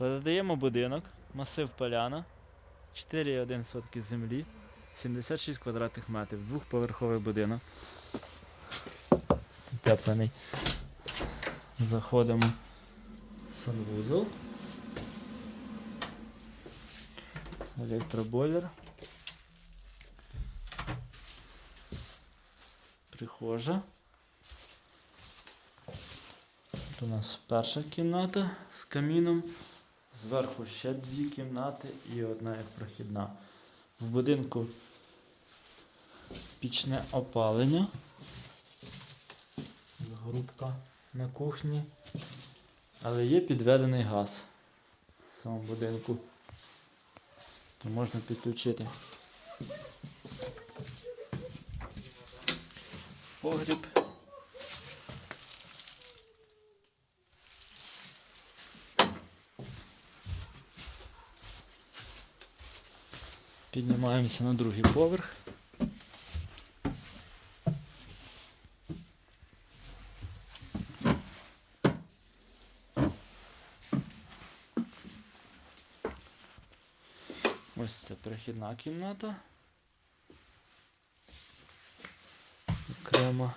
Передаємо будинок, масив Поляна, 4,1 сотки землі, 76 квадратних метрів, двохповерховий будинок. Утеплений. Заходимо в санвузол. Електробойлер. Прихожа. Тут у нас перша кімната з каміном. Зверху ще дві кімнати і одна як прохідна. В будинку пічне опалення. Грубка на кухні. Але є підведений газ в самому будинку. То можна підключити. Погріб. Піднімаємося на другий поверх. Ось це перехідна кімната. Окремо.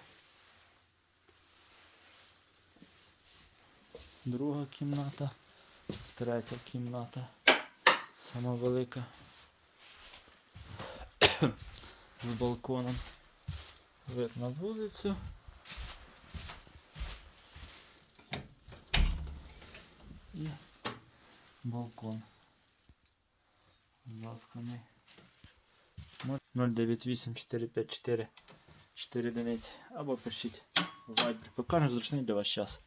Друга кімната. Третя кімната. Сама велика. З балконом. Вид на вулицю. І балкон. Засканий. 098 454 4 одиниці. Або пишіть в Viber. Покажу зручний для вас час.